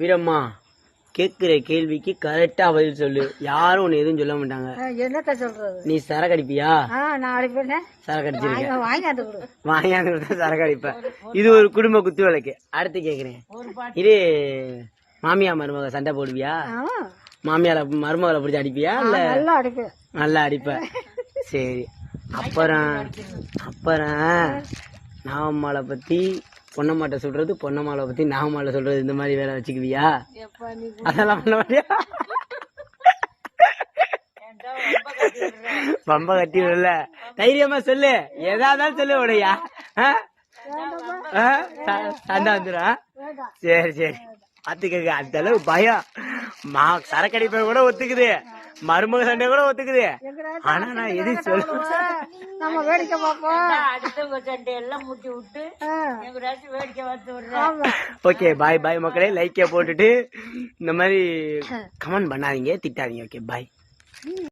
வீரம்மா கேட்குற கேள்விக்கு கரெக்டா பதில் சொல்லு. யாரும் உன்னை எதுவும் சொல்ல மாட்டாங்க. என்னத்த சொல்றது? நீ சரக்கு அடிப்பியா? நான் அடிப்பேன். சரக்கு அடிச்சிருக்க. வாங்கிட்டு கொடு. வாங்கியாந்து கொடுத்தா சரக்கு அடிப்ப இது ஒரு குடும்ப குத்து விளக்கு அடுத்து கேக்குறேன். இது மாமியா மருமக சண்டை போடுவியா? மாமியார மருமகளை பிடிச்சி அடிப்பியா? இல்ல நல்லா அடிப்பேன். நல்லா அடிப்ப. சரி. அப்புறம் அப்புறம் நாகம்மாளை பத்தி பொன்னம்மாட்ட சொல்றது பொன்னம்மாளை பத்தி நாகம்மாளை சொல்றது இந்த மாதிரி வேலை வச்சுக்குவியா? அதெல்லாம் பண்ண மாட்டியா? பம்ப கட்டி விடல தைரியமா சொல்லு. எதாதான் சொல்லு உடையா. சண்டை வந்துடும் சரி சரி. பாத்துக்கங்க அந்த அளவு பயம். மா சரக்கடிப்பை கூட ஒத்துக்குது. மருமக சண்டை கூட ஒத்துக்குது. ஆனா நான் எது சொல்ல நம்ம வேடிக்கை பார்ப்போம். அடுத்தவங்க சண்டை எல்லாம் முட்டி விட்டு வேடிக்கை பார்த்து விடுறேன் ஆமா. ஓகே பாய் பாய் மக்களே. லைக்கே போட்டுட்டு இந்த மாதிரி கமெண்ட் பண்ணாதீங்க திட்டாதீங்க. Okay bye